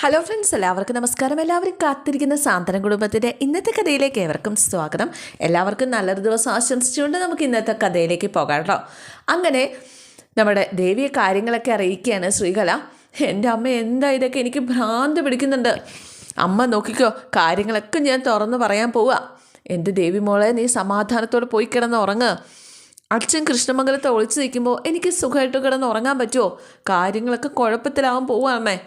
Hello friends എല്ലാവർക്കും നമസ്കാരം. എല്ലാവരും കാത്തിരിക്കുന്ന സാന്ത്വന കുടുംബത്തിന്റെ ഇന്നത്തെ കഥയിലേക്ക് ഏവർക്കും സ്വാഗതം. എല്ലാവർക്കും നല്ലൊരു ദിവസം ആശംസിച്ചുകൊണ്ട് നമുക്ക് ഇന്നത്തെ കഥയിലേക്ക് പോകാം കേട്ടോ അങ്ങനെ നമ്മുടെ ദേവിയെ കാര്യങ്ങളൊക്കെ അറിയിക്കുകയാണ് ശ്രീകല. എന്റെ അമ്മ എന്താ ഇതൊക്കെ? എനിക്ക് ഭ്രാന്ത് പിടിക്കുന്നുണ്ട്. അമ്മ നോക്കിക്കോ കാര്യങ്ങളൊക്കെ ഞാൻ തുറന്ന് പറയാൻ പോവുക എന്റെ ദേവി മോളെ നീ സമാധാനത്തോടെ പോയി കിടന്ന് ഉറങ്ങ്. അച്ഛൻ കൃഷ്ണമംഗലത്തെ ഒളിച്ചു നിൽക്കുമ്പോൾ എനിക്ക് സുഖമായിട്ട് കിടന്ന് ഉറങ്ങാൻ പറ്റുമോ? കാര്യങ്ങളൊക്കെ കുഴപ്പത്തിലാവാൻ പോവുക അമ്മേ.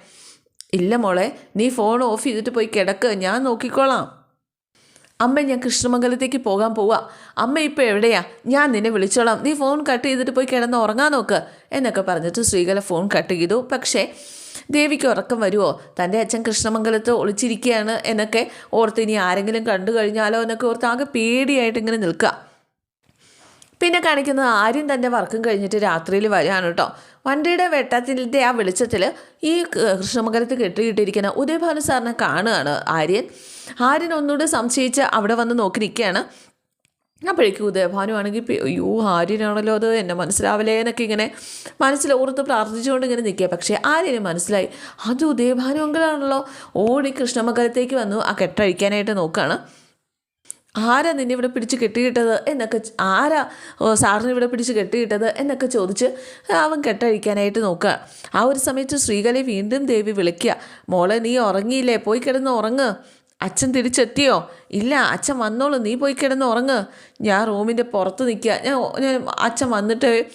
ഇല്ല മോളെ നീ ഫോൺ ഓഫ് ചെയ്തിട്ട് പോയി കിടക്ക് ഞാൻ നോക്കിക്കോളാം. അമ്മ ഞാൻ കൃഷ്ണമംഗലത്തേക്ക് പോകാൻ പോവാ. അമ്മ ഇപ്പോൾ എവിടെയാ? ഞാൻ നിന്നെ വിളിച്ചോളാം. നീ ഫോൺ കട്ട് ചെയ്തിട്ട് പോയി കിടന്ന് ഉറങ്ങാൻ നോക്ക് എന്നൊക്കെ പറഞ്ഞിട്ട് ശ്രീകല ഫോൺ കട്ട് ചെയ്തു. പക്ഷേ ദേവിക്ക് ഉറക്കം വരുമോ തന്റെ അച്ഛൻ കൃഷ്ണമംഗലത്ത് ഒളിച്ചിരിക്കുകയാണ് എന്നൊക്കെ ഓർത്ത് ഇനി ആരെങ്കിലും കണ്ടു കഴിഞ്ഞാലോ എന്നൊക്കെ ഓർത്ത് ആകെ പേടിയായിട്ട് ഇങ്ങനെ നിൽക്കുക. പിന്നെ കാണിക്കുന്നത് ആരും തന്റെ വർക്കും കഴിഞ്ഞിട്ട് രാത്രിയിൽ വരികയാണ് കേട്ടോ. വണ്ടിയുടെ വെട്ടത്തിന്റെ ആ വെളിച്ചത്തിൽ ഈ കൃഷ്ണമംഗലത്ത് കെട്ടിയിട്ടിരിക്കുന്ന ഉദയഭാനു സാറിനെ കാണുകയാണ് ആര്യൻ. ആര്യൻ ഒന്നുകൂടെ സംശയിച്ച് അവിടെ വന്ന് നോക്കി നിൽക്കുകയാണ്. അപ്പോഴേക്കും ഉദയഭാനു ആണെങ്കിൽ അയ്യോ ആര്യനാണല്ലോ അത് എന്നെ മനസ്സിലാവില്ലേ എന്നൊക്കെ ഇങ്ങനെ മനസ്സിൽ ഓർത്ത് പ്രാർത്ഥിച്ചുകൊണ്ട് ഇങ്ങനെ നിൽക്കുക. പക്ഷേ ആര്യന് മനസ്സിലായി അത് ഉദയഭാനു അങ്കിളാണല്ലോ. ഓടി കൃഷ്ണമംഗലത്തേക്ക് വന്നു ആ കെട്ടഴിക്കാനായിട്ട് നോക്കുകയാണ്. ആരാ നിന്നെ ഇവിടെ പിടിച്ച് കെട്ടിയിട്ടത് എന്നൊക്കെ ആരാ സാറിന് ഇവിടെ പിടിച്ച് കെട്ടിയിട്ടത് എന്നൊക്കെ ചോദിച്ച് അവൻ കെട്ടഴിക്കാനായിട്ട് നോക്കുക. ആ ഒരു സമയത്ത് ശ്രീകലയെ വീണ്ടും ദേവി വിളിക്കുക. മോളെ നീ ഉറങ്ങിയില്ലേ? പോയി കിടന്ന് ഉറങ്ങ്. അച്ഛൻ തിരിച്ചെത്തിയോ? ഇല്ല അച്ഛൻ വന്നോളൂ. നീ പോയി കിടന്ന് ഉറങ്ങ്. ഞാൻ റൂമിന്റെ പുറത്ത് നിൽക്കുക. ഞാൻ ഞാൻ അച്ഛൻ വന്നിട്ട്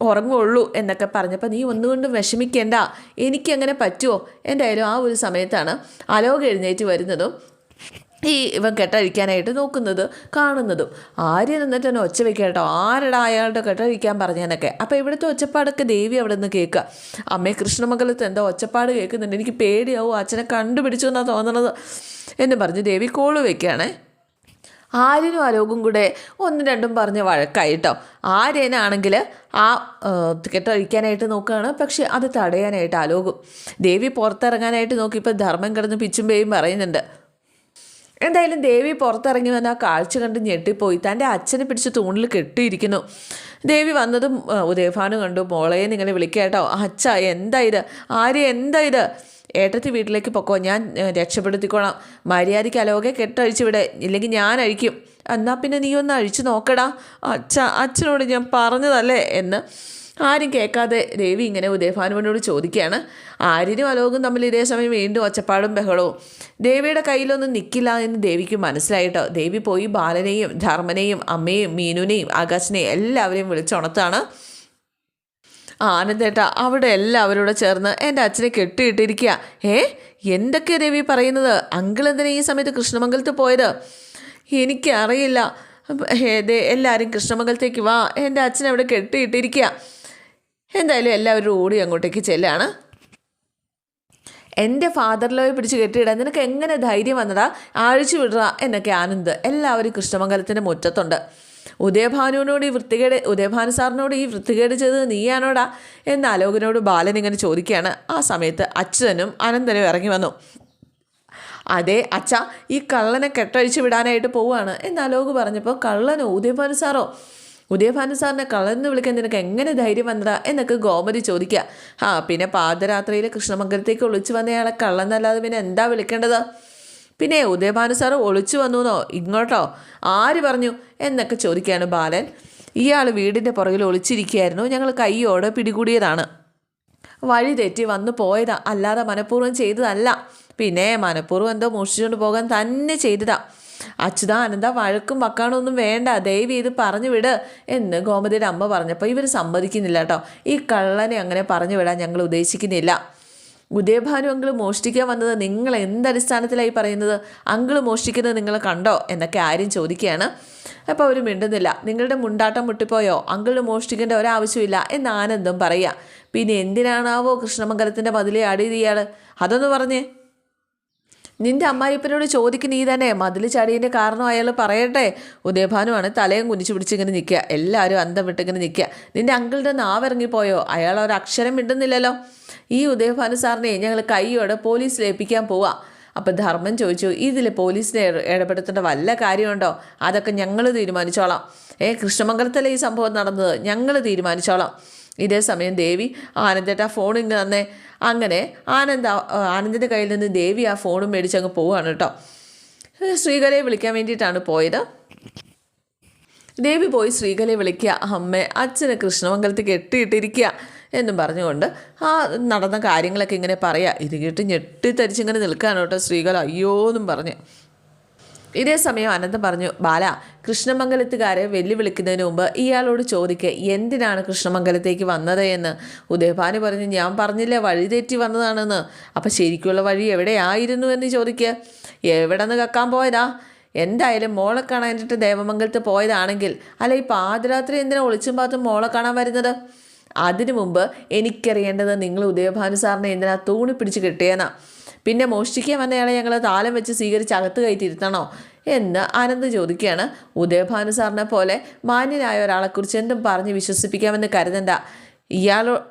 ഉറങ്ങുള്ളൂ എന്നൊക്കെ പറഞ്ഞപ്പോൾ നീ ഒന്നുകൊണ്ടും വിഷമിക്കേണ്ട. എനിക്കങ്ങനെ പറ്റുമോ? എന്തായാലും ആ ഒരു സമയത്താണ് അലോക എഴുന്നേറ്റ് വരുന്നതും ഈ ഇവൻ കെട്ടഴിക്കാനായിട്ട് നോക്കുന്നത് കാണുന്നതും. ആര്യൻ എന്നിട്ട് തന്നെ ഒച്ച വെക്കുക കേട്ടോ. ആരടാ അയാളുടെ കെട്ടഴിക്കാൻ പറഞ്ഞെന്നൊക്കെ അപ്പോൾ ഇവിടുത്തെ ഒച്ചപ്പാടൊക്കെ ദേവി അവിടെ നിന്ന് കേൾക്കുക. അമ്മേ കൃഷ്ണമംഗലത്ത് എന്താ ഒച്ചപ്പാട് കേൾക്കുന്നുണ്ട്. എനിക്ക് പേടിയാവും. അച്ഛനെ കണ്ടുപിടിച്ചു എന്നാണ് തോന്നണത് എന്ന് പറഞ്ഞ് ദേവി കോൾ വെക്കുകയാണേ. ആര്യനും അലോകും കൂടെ ഒന്നും രണ്ടും പറഞ്ഞ് വഴക്കായിട്ടോ ആര്യനാണെങ്കിൽ ആ കെട്ടഴിക്കാനായിട്ട് നോക്കുകയാണ്. പക്ഷെ അത് തടയാനായിട്ട് അലോകും. ദേവി പുറത്തിറങ്ങാനായിട്ട് നോക്കിയപ്പോൾ ധർമ്മം കിടന്ന് പിച്ചുമ്പേയും പറയുന്നുണ്ട്. എന്തായാലും ദേവി പുറത്തിറങ്ങി വന്ന ആ കാഴ്ച കണ്ട് ഞെട്ടിപ്പോയി. തന്റെ അച്ഛനെ പിടിച്ച് തൂണിൽ കെട്ടിയിരിക്കുന്നു. ദേവി വന്നതും ഉദയഭാനും കണ്ടു. മോളെ നിങ്ങളെ വിളിക്കുക കേട്ടോ. അച്ഛ എന്താ ഇത്? ആര്യ എന്താ ഇത്? ഏട്ടത്തി വീട്ടിലേക്ക് പൊക്കോ. ഞാൻ രക്ഷപ്പെടുത്തിക്കോളാം. മര്യാദയ്ക്ക് അലോകെ കെട്ടഴിച്ചു വിടെ. ഇല്ലെങ്കിൽ ഞാൻ അഴിക്കും. എന്നാൽ പിന്നെ നീ ഒന്ന് അഴിച്ചു നോക്കടാ. അച്ഛ അച്ഛനോട് ഞാൻ പറഞ്ഞതല്ലേ എന്ന്. ആരും കേൾക്കാതെ രവി ഇങ്ങനെ ഉദയഭാനുവിനോട് ചോദിക്കുകയാണ്. ആര്യനും അലോകും തമ്മിൽ ഇതേ സമയം വീണ്ടും ഒച്ചപ്പാടും ബഹളവും. ദേവിയുടെ കയ്യിലൊന്നും നിൽക്കില്ല എന്ന് ദേവിക്ക് മനസ്സിലായിട്ടോ? ദേവി പോയി ബാലനെയും ധർമ്മനെയും അമ്മയും മീനുവിനെയും ആകാശിനെയും എല്ലാവരെയും വിളിച്ചുണർത്താണ്. ആനന്ദേട്ട അവിടെ എല്ലാവരോട് ചേർന്ന് എന്റെ അച്ഛനെ കെട്ടിയിട്ടിരിക്കുക ഏ എന്തൊക്കെയാ ദേവി പറയുന്നത്? അങ്കിൾ എന്തിനാ ഈ സമയത്ത് കൃഷ്ണമംഗലത്ത് പോയത്? എനിക്കറിയില്ല. എല്ലാവരും കൃഷ്ണമംഗലത്തേക്ക് വാ. എന്റെ അച്ഛനെ അവിടെ കെട്ടിയിട്ടിരിക്കുക എന്തായാലും എല്ലാവരും ഓടി അങ്ങോട്ടേക്ക് ചെല്ലാണ്. എന്റെ ഫാദറിലോ പിടിച്ച് കെട്ടിയിടാൻ നിനക്ക് എങ്ങനെ ധൈര്യം വന്നടാ അഴിച്ചു വിടുക എന്നൊക്കെ ആനന്ദ് എല്ലാവരും കൃഷ്ണമംഗലത്തിന്റെ മുറ്റത്തുണ്ട്. ഉദയഭാനുവിനോട് ഈ വൃത്തികേട് ഉദയഭാനു സാറിനോട് ഈ വൃത്തികേട് ചെയ്തത് നീയാണോടാ? എന്ന് അലോകനോട് ബാലൻ ഇങ്ങനെ ചോദിക്കുകയാണ്. ആ സമയത്ത് അച്ഛനും അനന്തനും ഇറങ്ങി വന്നു. അതെ അച്ഛ ഈ കള്ളനെ കെട്ടഴിച്ച് വിടാനായിട്ട് പോവുകയാണ്. എന്ന് അലോക് പറഞ്ഞപ്പോൾ കള്ളനോ ഉദയഭാനു സാറോ? ഉദയഭാനു സാറിനെ കളർന്ന് വിളിക്കാൻ നിനക്ക് എങ്ങനെ ധൈര്യം വന്നതാ? എന്നൊക്കെ ഗോമതി ചോദിക്കുക ആ പിന്നെ പാദരാത്രിയിൽ കൃഷ്ണമംഗലത്തേക്ക് ഒളിച്ചു വന്നയാളെ കള്ളന്നല്ലാതെ പിന്നെ എന്താ വിളിക്കേണ്ടത്? പിന്നെ ഉദയഭാനു സാർ ഒളിച്ചു വന്നുവെന്നോ ഇങ്ങോട്ടോ? ആര് പറഞ്ഞു? എന്നൊക്കെ ചോദിക്കുകയാണ് ബാലൻ. ഇയാൾ വീടിന്റെ പുറകിൽ ഒളിച്ചിരിക്കുകയായിരുന്നു. ഞങ്ങൾ കൈയോടെ പിടികൂടിയതാണ്. വഴി തെറ്റി വന്നു പോയതാ. അല്ലാതെ മനഃപൂർവം ചെയ്തതല്ല. പിന്നെ മനഃപൂർവം എന്തോ മോഷിച്ചുകൊണ്ട് പോകാൻ തന്നെ ചെയ്തതാ. അച്യുതാനന്ദ വഴക്കും വക്കാണൊന്നും വേണ്ട. ദയവ് ഇത് പറഞ്ഞു വിട് എന്ന് ഗോമതിയുടെ അമ്മ പറഞ്ഞപ്പോൾ ഇവർ സമ്മതിക്കുന്നില്ല കേട്ടോ. ഈ കള്ളനെ അങ്ങനെ പറഞ്ഞു വിടാൻ ഞങ്ങൾ ഉദ്ദേശിക്കുന്നില്ല. ഉദയഭാനു അങ്കിൾ മോഷ്ടിക്കാൻ വന്നത് നിങ്ങൾ എന്തടിസ്ഥാനത്തിലായി പറയുന്നത്? അങ്കിൾ മോഷ്ടിക്കുന്നത് നിങ്ങൾ കണ്ടോ എന്നൊക്കെ ആരും ചോദിക്കുകയാണ്. അപ്പോൾ അവർ മിണ്ടുന്നില്ല. നിങ്ങളുടെ മുണ്ടാട്ടം മുട്ടിപ്പോയോ? അങ്കിൾ മോഷ്ടിക്കേണ്ട ഒരാവശ്യമില്ല എന്ന് ആനന്ദം പറയുക. പിന്നെ എന്തിനാണാവോ കൃഷ്ണമംഗലത്തിന്റെ മതിലെ അടിയത് ഇയാൾ അതൊന്ന് പറഞ്ഞേ. നിന്റെ അമ്മായിപ്പനോട് ചോദിക്ക് നീ തന്നെ. മതിൽ ചാടിയതിന്റെ കാരണം അയാൾ പറയട്ടെ. ഉദയഭാനുവാണ് തലയും കുനിച്ചു പിടിച്ചിങ്ങനെ നിൽക്കുക. എല്ലാവരും അന്തം വിട്ടിങ്ങനെ നിൽക്കുക. നിന്റെ അങ്കിളുടെ നാവിറങ്ങിപ്പോയോ അയാൾ ഒരു അക്ഷരം മിണ്ടുന്നില്ലല്ലോ. ഈ ഉദയഭാനു സാറിനെ ഞങ്ങൾ കൈയോടെ പോലീസിൽ ഏൽപ്പിക്കാൻ പോവാ. അപ്പം ധർമ്മൻ ചോദിച്ചു ഇതിൽ പോലീസിനെ ഇട- ഇടപെടുത്തേണ്ട വല്ല കാര്യമുണ്ടോ? അതൊക്കെ ഞങ്ങൾ തീരുമാനിച്ചോളാം. ഏ കൃഷ്ണമംഗലത്തല്ലേ ഈ സംഭവം നടന്നത്? ഞങ്ങൾ തീരുമാനിച്ചോളാം. ഇതേ സമയം ദേവി ആനന്ദേട്ട ഫോൺ ഇങ്ങ് തന്നെ. അങ്ങനെ ആനന്ദ ആനന്ദിന്റെ കയ്യിൽ നിന്ന് ദേവി ആ ഫോണും മേടിച്ച് അങ്ങ് പോവുകയാണ് കേട്ടോ. ശ്രീകലയെ വിളിക്കാൻ വേണ്ടിയിട്ടാണ് പോയത്. ദേവി പോയി ശ്രീകലയെ വിളിക്കുക. അമ്മ അച്ഛനെ കൃഷ്ണമംഗലത്ത് കെട്ടിയിട്ടിരിക്കുക എന്നും പറഞ്ഞുകൊണ്ട് ആ നടന്ന കാര്യങ്ങളൊക്കെ ഇങ്ങനെ പറയാ. ഇത് ഞെട്ടിത്തരിച്ചിങ്ങനെ നിൽക്കാനോട്ടോ ശ്രീകല. അയ്യോ എന്നും പറഞ്ഞ്. ഇതേ സമയം അനന്തം പറഞ്ഞു ബാല കൃഷ്ണമംഗലത്തുകാരെ വെല്ലുവിളിക്കുന്നതിന് മുമ്പ് ഇയാളോട് ചോദിക്കുക എന്തിനാണ് കൃഷ്ണമംഗലത്തേക്ക് വന്നത് എന്ന്? ഉദയഭാനു പറഞ്ഞു ഞാൻ പറഞ്ഞില്ല വഴി തെറ്റി വന്നതാണെന്ന്. അപ്പം ശരിക്കുള്ള വഴി എവിടെയായിരുന്നു എന്ന് ചോദിക്കുക എവിടെ നിന്ന് കക്കാൻ പോയതാ? എന്തായാലും മോളെ കാണാനിട്ട് ദേവമംഗലത്ത് പോയതാണെങ്കിൽ അല്ല ഈ പാതിരാത്രി എന്തിനാ ഒളിച്ചും പാത്തും മോളെ കാണാൻ വരുന്നത്? അതിനു മുമ്പ് എനിക്കറിയേണ്ടത് നിങ്ങൾ ഉദയഭാനു സാറിനെ എന്തിനാ തൂണി പിടിച്ച് കെട്ടിയെന്നാ. പിന്നെ മോഷ്ടിക്കാൻ വന്നയാളെ ഞങ്ങൾ താലം വെച്ച് സ്വീകരിച്ച് അകത്ത് കയറ്റിയിരുത്തണോ എന്ന് ആനന്ദ് ചോദിക്കുകയാണ്. ഉദയഭാനു സാറിനെ പോലെ മാന്യനായ ഒരാളെക്കുറിച്ച് എന്തും പറഞ്ഞ് വിശ്വസിപ്പിക്കാമെന്ന് കരുതണ്ട. ഇയാളോ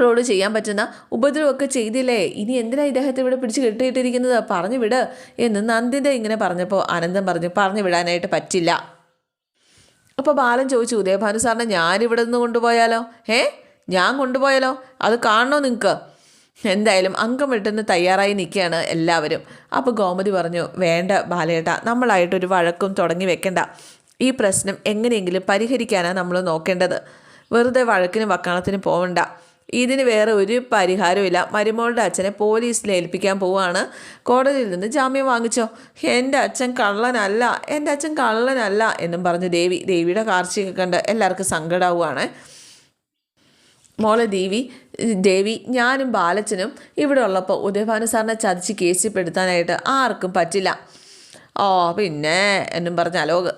റോഡ് ചെയ്യാൻ പറ്റുന്ന ഉപദ്രവമൊക്കെ ചെയ്തില്ലേ? ഇനി എന്തിനാ ഇദ്ദേഹത്തെ ഇവിടെ പിടിച്ച് കെട്ടിയിട്ടിരിക്കുന്നത്? പറഞ്ഞു വിട് എന്ന് നന്ദിന്റെ ഇങ്ങനെ പറഞ്ഞപ്പോൾ ആനന്ദം പറഞ്ഞു പറഞ്ഞു വിടാനായിട്ട് പറ്റില്ല. അപ്പോൾ ബാലൻ ചോദിച്ചു ഉദയഭാനു സാറിനെ ഞാനിവിടെ നിന്ന് കൊണ്ടുപോയാലോ? ഏ? ഞാൻ കൊണ്ടുപോയാലോ? അത് കാണണോ നിങ്ങൾക്ക് എന്തായാലും അംഗം വെട്ടുന്ന തയ്യാറായി നിൽക്കുകയാണ് എല്ലാവരും. അപ്പോൾ ഗോമതി പറഞ്ഞു വേണ്ട ബാലേട്ട നമ്മളായിട്ടൊരു വഴക്കും തുടങ്ങി വെക്കണ്ട. ഈ പ്രശ്നം എങ്ങനെയെങ്കിലും പരിഹരിക്കാനാണ് നമ്മൾ നോക്കേണ്ടത്. വെറുതെ വഴക്കിനും വക്കാണത്തിനും പോവണ്ട. ഇതിന് വേറെ ഒരു പരിഹാരമില്ല മരുമോളുടെ അച്ഛനെ പോലീസിൽ ഏൽപ്പിക്കാൻ പോവുകയാണ്. കോടതിയിൽ നിന്ന് ജാമ്യം വാങ്ങിച്ചോ? എന്റെ അച്ഛൻ കള്ളനല്ല എന്റെ അച്ഛൻ കള്ളനല്ല എന്നും പറഞ്ഞ് ദേവി. ദേവിയുടെ കാർഷിക കണ്ട് എല്ലാവർക്കും സങ്കടമാവുകയാണ് മോളെ ദേവി ദേവി ഞാനും ബാലച്ചനും ഇവിടെ ഉള്ളപ്പോൾ ഉദയഭാനു സാറിനെ ചതിച്ച് കേസിപ്പെടുത്താനായിട്ട് ആർക്കും പറ്റില്ല. ഓ പിന്നെ എന്നും പറഞ്ഞ അലോക്.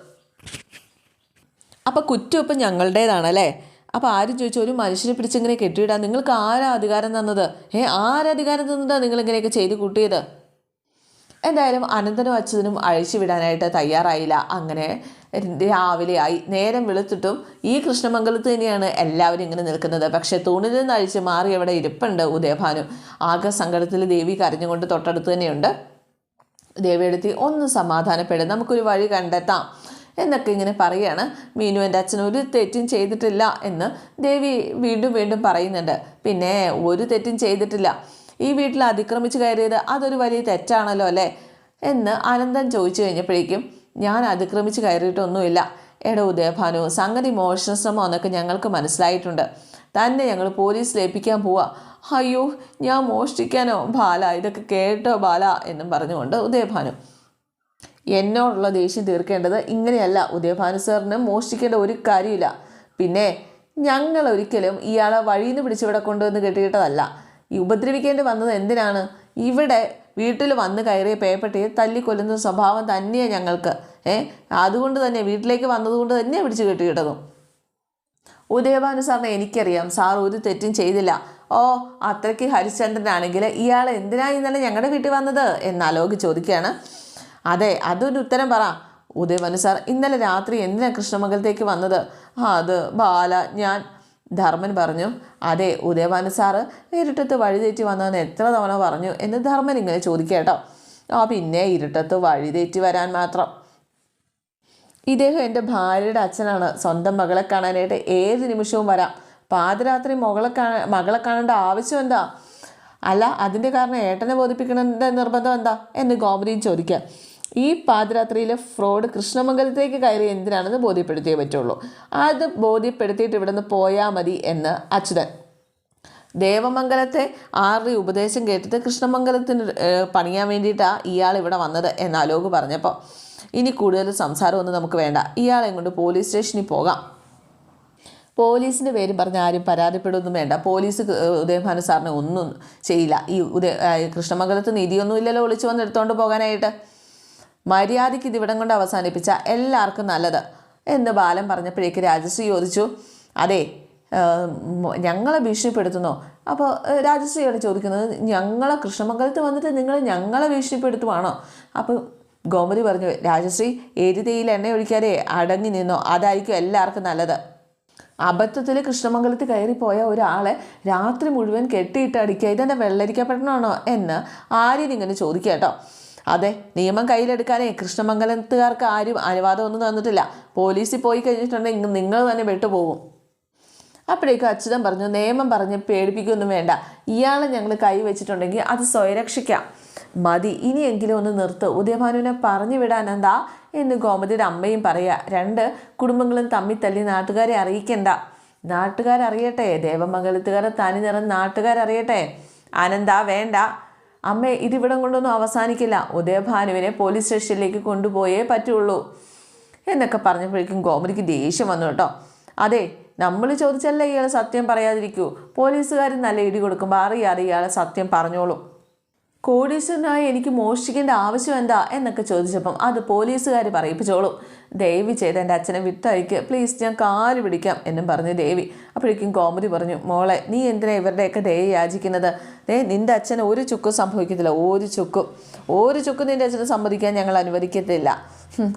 അപ്പോൾ കുറ്റം ഇപ്പം ഞങ്ങളുടേതാണല്ലേ? അപ്പോൾ ആരും ചോദിച്ചു ഒരു മനുഷ്യനെ പിടിച്ചിങ്ങനെ കെട്ടിയിടാൻ നിങ്ങൾക്ക് ആരാ അധികാരം തന്നത്? ഏ ആരാധികാരം തന്നതാണ് നിങ്ങളിങ്ങനെയൊക്കെ ചെയ്ത് കൂട്ടിയത്. എന്തായാലും അനന്തനും അച്ഛനും അഴിച്ചു വിടാനായിട്ട് തയ്യാറായില്ല. അങ്ങനെ രാവിലെ ആയി. നേരം വെളുത്തിട്ടും ഈ കൃഷ്ണമംഗലത്ത് തന്നെയാണ് എല്ലാവരും ഇങ്ങനെ നിൽക്കുന്നത്. പക്ഷെ തൂണിൽ നിന്ന് അഴിച്ച് മാറി അവിടെ ഇരിപ്പുണ്ട് ഉദയഭാനു. ആകെ സങ്കടത്തിൽ ദേവി കരഞ്ഞുകൊണ്ട് തൊട്ടടുത്ത് തന്നെയുണ്ട്. ദേവിയെടുത്തി ഒന്ന് സമാധാനപ്പെടും. നമുക്കൊരു വഴി കണ്ടെത്താം എന്നൊക്കെ ഇങ്ങനെ പറയാണ്. മീനു എന്റെ അച്ഛൻ ഒരു തെറ്റും ചെയ്തിട്ടില്ല എന്ന് ദേവി വീണ്ടും വീണ്ടും പറയുന്നുണ്ട്. പിന്നെ ഒരു തെറ്റും ചെയ്തിട്ടില്ല. ഈ വീട്ടിൽ അതിക്രമിച്ച് കയറിയത് അതൊരു വലിയ തെറ്റാണല്ലോ അല്ലേ? എന്ന് അനന്തൻ ചോദിച്ചു കഴിഞ്ഞപ്പോഴേക്കും ഞാൻ അതിക്രമിച്ച് കയറിയിട്ടൊന്നുമില്ല. എടോ ഉദയഭാനു സംഗതി മോഷണ ശ്രമം എന്നൊക്കെ ഞങ്ങൾക്ക് മനസ്സിലായിട്ടുണ്ട്. തന്നെ ഞങ്ങൾ പോലീസിൽ ഏൽപ്പിക്കാൻ പോവാ. അയ്യോ ഞാൻ മോഷ്ടിക്കാനോ? ബാല ഇതൊക്കെ കേട്ടോ ബാല എന്നും പറഞ്ഞുകൊണ്ട് ഉദയഭാനു. എന്നോടുള്ള ദേഷ്യം തീർക്കേണ്ടത് ഇങ്ങനെയല്ല. ഉദയഭാനു സാറിന് മോഷ്ടിക്കേണ്ട ഒരു കാര്യമില്ല. പിന്നെ ഞങ്ങൾ ഒരിക്കലും ഇയാളെ വഴിയിൽ നിന്ന് പിടിച്ചിവിടെ കൊണ്ടുവന്ന് കെട്ടിയിട്ടതല്ല. ഈ ഉപദ്രവിക്കേണ്ടി വന്നത് എന്തിനാണ്? ഇവിടെ വീട്ടിൽ വന്ന് കയറിയ പേപ്പട്ടിയെ തല്ലിക്കൊല്ലുന്ന സ്വഭാവം തന്നെയാണ് ഞങ്ങൾക്ക്. ഏ? അതുകൊണ്ട് തന്നെ വീട്ടിലേക്ക് വന്നതുകൊണ്ട് തന്നെയാണ് പിടിച്ചു കെട്ടിയിട്ടതും. ഉദയഭാനു സാറിനെ എനിക്കറിയാം. സാർ ഒരു തെറ്റും ചെയ്തില്ല. ഓ അത്രയ്ക്ക് ഹരിശ്ചന്ദ്രനാണെങ്കിൽ ഇയാൾ എന്തിനാ ഇന്നലെ ഞങ്ങളുടെ വീട്ടിൽ വന്നത്? എന്നാലോകി ചോദിക്കുകയാണ്. അതെ അതൊരു ഉത്തരം പറ. ഉദയഭാനു സാർ ഇന്നലെ രാത്രി എന്തിനാണ് കൃഷ്ണമംഗലത്തേക്ക് വന്നത്? അത് ബാല ഞാൻ ധർമ്മൻ പറഞ്ഞു അതെ ഉദയഭാനു സാറ് ഇരുട്ടത്ത് വഴിതെറ്റി വന്നതെന്ന് എത്ര തവണ പറഞ്ഞു എന്ന് ധർമ്മൻ ഇങ്ങനെ ചോദിക്കേട്ടോ. ആ പിന്നെ ഇരുട്ടത്ത് വഴിതെറ്റി വരാൻ മാത്രം. ഇദ്ദേഹം എന്റെ ഭാര്യയുടെ അച്ഛനാണ്. സ്വന്തം മകളെ കാണാനായിട്ട് ഏത് നിമിഷവും വരാം. പാതിരാത്രി മകളെ കാണാൻ മകളെ കാണേണ്ട ആവശ്യം എന്താ? അല്ല അതിന്റെ കാരണം ഏട്ടനെ ബോധിപ്പിക്കണതിന്റെ നിർബന്ധം എന്താ? എന്ന് ഗോപതിയും ചോദിക്കുക. ഈ പാതിരാത്രിയിലെ ഫ്രോഡ് കൃഷ്ണമംഗലത്തേക്ക് കയറി എന്തിനാണെന്ന് ബോധ്യപ്പെടുത്തിയേ പറ്റുള്ളൂ. അത് ബോധ്യപ്പെടുത്തിയിട്ട് ഇവിടെ നിന്ന് പോയാൽ മതി എന്ന് അച്യുതൻ. ദേവമംഗലത്തെ ആരുടെ ഉപദേശം കേട്ടിട്ട് കൃഷ്ണമംഗലത്തിന് പണിയാൻ വേണ്ടിയിട്ടാണ് ഇയാൾ ഇവിടെ വന്നത് എന്ന് അലോക് പറഞ്ഞപ്പോൾ ഇനി കൂടുതൽ സംസാരമൊന്നും നമുക്ക് വേണ്ട. ഇയാളെ കൊണ്ട് പോലീസ് സ്റ്റേഷനിൽ പോകാം. പോലീസിന്റെ പേരും പറഞ്ഞ് ആരും പരാതിപ്പെടുമൊന്നും വേണ്ട. പോലീസ് ഉദയഭാനു സാറിനെ ഒന്നും ചെയ്യില്ല. ഈ ഉദയ കൃഷ്ണമംഗലത്ത് നിധിയൊന്നും ഇല്ലല്ലോ ഒളിച്ചു വന്ന് എടുത്തുകൊണ്ട് പോകാനായിട്ട്. മര്യാദയ്ക്ക് ഇതിവിടം കൊണ്ട് അവസാനിപ്പിച്ച എല്ലാവർക്കും നല്ലത് എന്ന് ബാലൻ പറഞ്ഞപ്പോഴേക്ക് രാജശ്രീ ചോദിച്ചു അതെ ഞങ്ങളെ ഭീഷണിപ്പെടുത്തുന്നോ? അപ്പോൾ രാജശ്രീയാണ് ചോദിക്കുന്നത് ഞങ്ങളെ കൃഷ്ണമംഗലത്ത് വന്നിട്ട് നിങ്ങൾ ഞങ്ങളെ ഭീഷണിപ്പെടുത്തുവാണോ? അപ്പോൾ ഗോമതി പറഞ്ഞു രാജശ്രീ എരുതയിൽ എണ്ണ ഒഴിക്കാതെ അടങ്ങി നിന്നോ? അതായിരിക്കും എല്ലാവർക്കും നല്ലത്. അബദ്ധത്തിൽ കൃഷ്ണമംഗലത്ത് കയറിപ്പോയ ഒരാളെ രാത്രി മുഴുവൻ കെട്ടിയിട്ട് അടിക്കുക ഇതെന്നെ വെള്ളരിക്കപ്പെടണമാണോ? എന്ന് ആര്യൻ ഇങ്ങനെ ചോദിക്കുക കേട്ടോ. അതെ നിയമം കയ്യിലെടുക്കാനേ കൃഷ്ണമംഗലത്തുകാർക്ക് ആരും അനുവാദമൊന്നും തന്നിട്ടില്ല. പോലീസിൽ പോയി കഴിഞ്ഞിട്ടുണ്ടെങ്കിൽ നിങ്ങൾ തന്നെ വിട്ടുപോകും. അപ്പോഴേക്കും അച്യുതൻ പറഞ്ഞു നിയമം പറഞ്ഞ് പേടിപ്പിക്കൊന്നും വേണ്ട. ഇയാളെ ഞങ്ങൾ കൈ വെച്ചിട്ടുണ്ടെങ്കിൽ അത് സ്വയരക്ഷിക്കാം. മതി ഇനിയെങ്കിലും ഒന്ന് നിർത്ത്. ഉദയഭാനുവിനെ പറഞ്ഞു വിടാൻ എന്താ? എന്ന് ഗോമതിയുടെ അമ്മയും പറയുക രണ്ട് കുടുംബങ്ങളും തമ്മിൽ തല്ലി നാട്ടുകാരെ അറിയിക്കണ്ട. നാട്ടുകാരറിയട്ടെ ദേവമംഗലത്തുകാരെ തനി നിറം നാട്ടുകാരറിയട്ടെ. അനന്ത വേണ്ട. അമ്മേ ഇതിവിടം കൊണ്ടൊന്നും അവസാനിക്കില്ല. ഉദയഭാനുവിനെ പോലീസ് സ്റ്റേഷനിലേക്ക് കൊണ്ടുപോയേ പറ്റുള്ളൂ. എന്നൊക്കെ പറഞ്ഞപ്പോഴേക്കും ഗോമതിക്ക് ദേഷ്യം വന്നു കേട്ടോ. അതെ നമ്മൾ ചോദിച്ചല്ലേ ഇയാൾ സത്യം പറയാതിരിക്കൂ. പോലീസുകാർ നല്ല ഇടി കൊടുക്കുമ്പോൾ അറിയാതെ ഇയാൾ സത്യം പറഞ്ഞോളൂ. കോടീശ്വരനായി എനിക്ക് മോഷ്ടിക്കേണ്ട ആവശ്യം എന്താ എന്നൊക്കെ ചോദിച്ചപ്പം അത് പോലീസുകാർ പറയിപ്പിച്ചോളും. ദേവി ചെയ്ത് എന്റെ അച്ഛനെ വിട്ടയക്ക് പ്ലീസ് ഞാൻ കാൽ പിടിക്കാം എന്നും പറഞ്ഞു ദേവി. അപ്പോഴേക്കും കോമതി പറഞ്ഞു മോളെ നീ എന്തിനാ ഇവരുടെയൊക്കെ ദയ യാചിക്കുന്നത്? ഏ നിന്റെ അച്ഛന് ഒരു ചുക്കും സംഭവിക്കത്തില്ല. ഒരു ചുക്കും. ഒരു ചുക്കും നിന്റെ അച്ഛനെ സമ്മതിക്കാൻ ഞങ്ങൾ അനുവദിക്കത്തില്ല.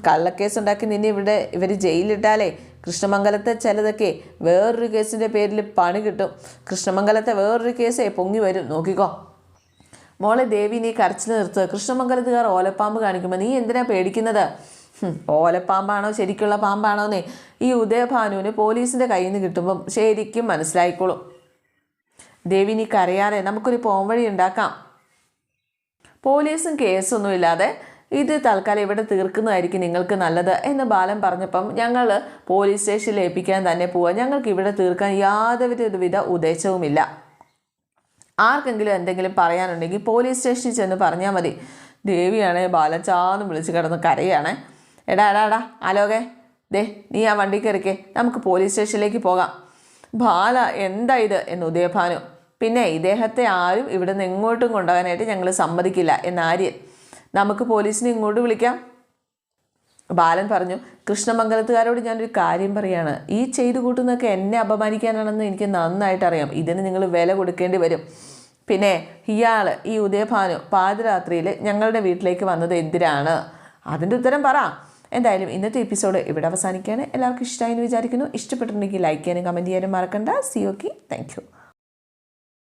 കള്ളക്കേസ് ഉണ്ടാക്കി നിന്നെ ഇവിടെ ഇവർ ജയിലിലിട്ടാലേ കൃഷ്ണമംഗലത്തെ ചിലതൊക്കെ വേറൊരു കേസിന്റെ പേരിൽ പണി കിട്ടും. കൃഷ്ണമംഗലത്തെ വേറൊരു കേസേ പൊങ്ങി വരും. നോക്കിക്കോ. മോളെ ദേവി നീ കരച്ചിൽ നിർത്തുക കൃഷ്ണമംഗലത്തുകാർ ഓലപ്പാമ്പ് കാണിക്കുമ്പോൾ നീ എന്തിനാ പേടിക്കുന്നത്? ഓലപ്പാമ്പാണോ? ശരിക്കുള്ള പാമ്പാണോന്നേ. ഈ ഉദയഭാനുവിന് പോലീസിന്റെ കയ്യിൽ നിന്ന് കിട്ടുമ്പം ശരിക്കും മനസ്സിലായിക്കോളും. ദേവി നീ കരയാതെ നമുക്കൊരു പോംവഴി ഉണ്ടാക്കാം. പോലീസും കേസൊന്നുമില്ലാതെ ഇത് തൽക്കാലം ഇവിടെ തീർക്കുന്നതായിരിക്കും നിങ്ങൾക്ക് നല്ലത് എന്ന് ബാലൻ പറഞ്ഞപ്പം ഞങ്ങൾ പോലീസ് സ്റ്റേഷനിൽ ഏൽപ്പിക്കാൻ തന്നെ പോവാം. ഞങ്ങൾക്ക് ഇവിടെ തീർക്കാൻ യാതൊരു വിധ ഉദ്ദേശവുമില്ല. ആർക്കെങ്കിലും എന്തെങ്കിലും പറയാനുണ്ടെങ്കിൽ പോലീസ് സ്റ്റേഷനിൽ ചെന്ന് പറഞ്ഞാൽ മതി. ദേവിയാണേ ബാലച്ചാന്ന് വിളിച്ച് കിടന്ന് കരയാണേ. എടാ എടാ എടാ ആലോകെ ദേ നീ ആ വണ്ടി കയറിക്കേ. നമുക്ക് പോലീസ് സ്റ്റേഷനിലേക്ക് പോകാം. ബാല എന്താ ഇത്? എന്ന് ഉദയഭാനു. പിന്നെ ഇദ്ദേഹത്തെ ആരും ഇവിടെ നിന്ന് എങ്ങോട്ടും കൊണ്ടുപോകാനായിട്ട് ഞങ്ങൾ സമ്മതിക്കില്ല. എന്ന് ആര്യൻ നമുക്ക് പോലീസിനെ ഇങ്ങോട്ട് വിളിക്കാം. ബാലൻ പറഞ്ഞു കൃഷ്ണമംഗലത്തുകാരോട് ഞാനൊരു കാര്യം പറയാണ്. ഈ ചെയ്തു കൂട്ടുന്നൊക്കെ എന്നെ അപമാനിക്കാനാണെന്ന് എനിക്ക് നന്നായിട്ട് അറിയാം ഇതിന് നിങ്ങൾ വില കൊടുക്കേണ്ടി വരും. പിന്നെ ഇയാൾ ഈ ഉദയഭാനു പാതിരാത്രിയിൽ ഞങ്ങളുടെ വീട്ടിലേക്ക് വന്നത് എന്തിനാണ്? അതിന്റെ ഉത്തരം പറ. എന്തായാലും ഇന്നത്തെ എപ്പിസോഡ് ഇവിടെ അവസാനിക്കുകയാണ്. എല്ലാവർക്കും ഇഷ്ടമായി എന്ന് വിചാരിക്കുന്നു. ഇഷ്ടപ്പെട്ടിട്ടുണ്ടെങ്കിൽ ലൈക്ക് ചെയ്യാനും കമന്റ് ചെയ്യാനും മറക്കണ്ട. C okay thank